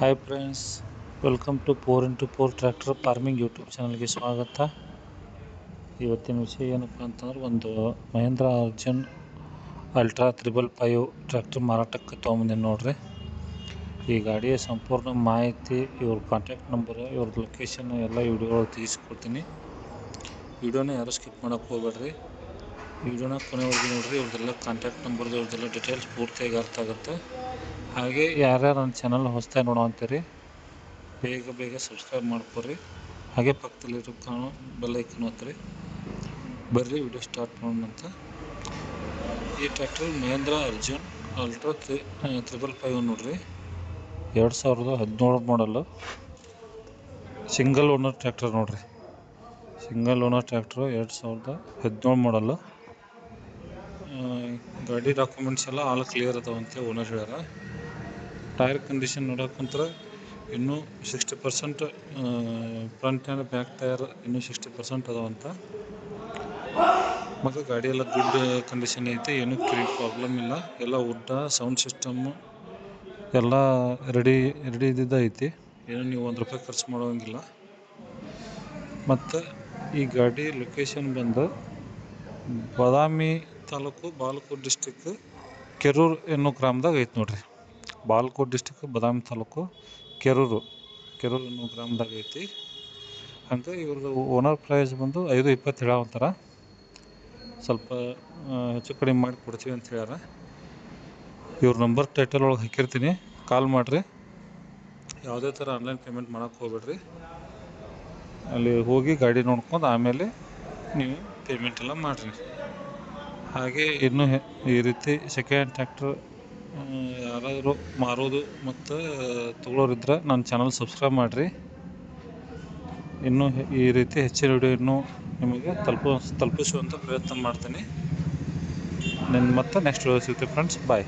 Hi friends welcome to four into four tractor farming YouTube ಚಾನಲ್ಗೆ ಸ್ವಾಗತ. ಇವತ್ತಿನ ವಿಷಯ ಏನಪ್ಪ ಅಂತಂದ್ರೆ ಒಂದು Mahindra Arjun ultra triple five tractor ಮಾರಾಟಕ್ಕೆ ತೊಗೊಂಬಂದಿನಿ ನೋಡ್ರಿ. ಈ ಗಾಡಿಯ ಸಂಪೂರ್ಣ ಮಾಹಿತಿ, ಇವ್ರ ಕಾಂಟ್ಯಾಕ್ಟ್ ನಂಬರ್ ಇವ್ರದ್ದು ಲೊಕೇಶನ್ ಎಲ್ಲ ವಿಡಿಯೋಗಳು ತಿಳಿಸ್ಕೊಡ್ತೀನಿ. ವಿಡಿಯೋನ ಯಾರು ಸ್ಕಿಪ್ ಮಾಡೋಕ್ಕೆ ಹೋಗ್ಬೇಡ್ರಿ. ವಿಡಿಯೋನ ಕೊನೆವರೆಗೂ ನೋಡ್ರಿ, ಇವ್ರದ್ದೆಲ್ಲ ಕಾಂಟ್ಯಾಕ್ಟ್ ನಂಬರ್ದು ಇವ್ರದ್ದೆಲ್ಲ ಡೀಟೇಲ್ಸ್ ಪೂರ್ತಿಯಾಗಿ ಅರ್ಥ ಆಗುತ್ತೆ. ಹಾಗೆ ಯಾರ್ಯಾರು ನನ್ನ ಚಾನಲ್ ಹೊಸ್ತಾಗಿ ನೋಡೋ ಅಂತೀರಿ, ಬೇಗ ಬೇಗ ಸಬ್ಸ್ಕ್ರೈಬ್ ಮಾಡ್ಕೊರಿ. ಹಾಗೆ ಪಕ್ಕದಲ್ಲಿರೋ ಕಾಣೋ ಬೆಲ್ ಐಕಾನ್ ಒತ್ತಿರಿ ಬರ್ರಿ ವಿಡಿಯೋ ಸ್ಟಾರ್ಟ್ ಮಾಡೋಣ ಅಂತ. ಈ tractor Mahindra Arjun ultra three triple five ನೋಡ್ರಿ. ಎರಡು ಸಾವಿರದ ಹದಿನೇಳು ಮಾಡಲ್ಲು ಸಿಂಗಲ್ ಓನರ್ ಟ್ರ್ಯಾಕ್ಟರ್ ನೋಡ್ರಿ. ಸಿಂಗಲ್ ಓನರ್ ಟ್ರ್ಯಾಕ್ಟ್ರು ಎರಡು ಸಾವಿರದ ಹದಿನೇಳು ಮಾಡಲ್ಲು ಗಾಡಿ ಡಾಕ್ಯುಮೆಂಟ್ಸ್ ಎಲ್ಲ ಆಲ್ ಕ್ಲಿಯರ್ ಅದಾವಂತೆ ಓನರ್ ಹೇಳ್ಯಾರ ಟೈರ್ ಕಂಡೀಷನ್ ನೋಡೋಕ್ಕಂದ್ರೆ ಇನ್ನೂ sixty percent front and back tyre ಇನ್ನೂ ಸಿಕ್ಸ್ಟಿ ಪರ್ಸೆಂಟ್ ಅದಾವಂತ ಮತ್ತು ಗಾಡಿಯೆಲ್ಲ ಗುಡ್ ಕಂಡೀಷನ್ ಐತೆ, ಏನೂ ಕಿರಿ ಪ್ರಾಬ್ಲಮ್ ಇಲ್ಲ. ಎಲ್ಲ ಉಡ್ಡ ಸೌಂಡ್ ಸಿಸ್ಟಮ್ಮು ಎಲ್ಲ ರೆಡಿ ರೆಡಿ ಇದ್ದಿದ್ದು ಐತಿ. ಏನು ನೀವು ಒಂದು ರೂಪಾಯಿ ಖರ್ಚು ಮಾಡೋಂಗಿಲ್ಲ ಮತ್ತು ಈ ಗಾಡಿ ಲೊಕೇಶನ್ ಬಂದು ಬಾದಾಮಿ ತಾಲೂಕು ಬಾಲಕೂರು ಡಿಸ್ಟಿಕ್ ಕೆರೂರು ಎನ್ನೋ ಗ್ರಾಮದಾಗ ಐತೆ ನೋಡ್ರಿ. ಬಾಲ್ಕೋಟ್ ಡಿಸ್ಟಿಕ್ ಬಾದಾಮಿ ತಾಲೂಕು ಕೆರೂರು. ಕೆರೂರು ಅನ್ನೋ ಗ್ರಾಮದಾಗ ಐತಿ. ಅಂತ ಇವ್ರದ್ದು ಓನರ್ ಪ್ರೈಸ್ ಬಂದು ಐದು ಇಪ್ಪತ್ತು ಹೇಳಾವಂತಾರ ಸ್ವಲ್ಪ ಹೆಚ್ಚು ಕಡಿಮೆ ಮಾಡಿ ಕೊಡ್ತೀವಿ ಅಂತ ಹೇಳ್ಯಾರ. ಇವ್ರ ನಂಬರ್ ಟೈಟಲ್ ಒಳಗೆ ಹಾಕಿರ್ತೀನಿ. ಕಾಲ್ ಮಾಡಿರಿ. ಯಾವುದೇ ಥರ ಆನ್ಲೈನ್ ಪೇಮೆಂಟ್ ಮಾಡೋಕ್ಕೆ ಹೋಗ್ಬೇಡ್ರಿ. ಅಲ್ಲಿ ಹೋಗಿ ಗಾಡಿ ನೋಡ್ಕೊಂಡು ಆಮೇಲೆ ನೀವು ಪೇಮೆಂಟ್ ಎಲ್ಲ ಮಾಡಿರಿ. ಹಾಗೆ ಇನ್ನೂ ಈ ರೀತಿ ಸೆಕೆಂಡ್ ಟ್ರ್ಯಾಕ್ಟರ್ ಯಾರಾದರೂ ಮಾರೋದು ಮತ್ತು ತೊಗೊಳೋರಿದ್ರೆ ನನ್ನ ಚಾನಲ್ ಸಬ್ಸ್ಕ್ರೈಬ್ ಮಾಡಿರಿ. ಇನ್ನೂ ಈ ರೀತಿ ಹೆಚ್ಚಿನ ವಿಡಿಯೋ ಇನ್ನೂ ನಿಮಗೆ ತಲುಪ ತಲುಪಿಸುವಂಥ ಪ್ರಯತ್ನ ಮಾಡ್ತೀನಿ. ನಿನ್ನ ಮತ್ತೆ ನೆಕ್ಸ್ಟ್ ವಿಡಿಯೋ ಸಿಗ್ತೀವಿ ಫ್ರೆಂಡ್ಸ್ ಬಾಯ್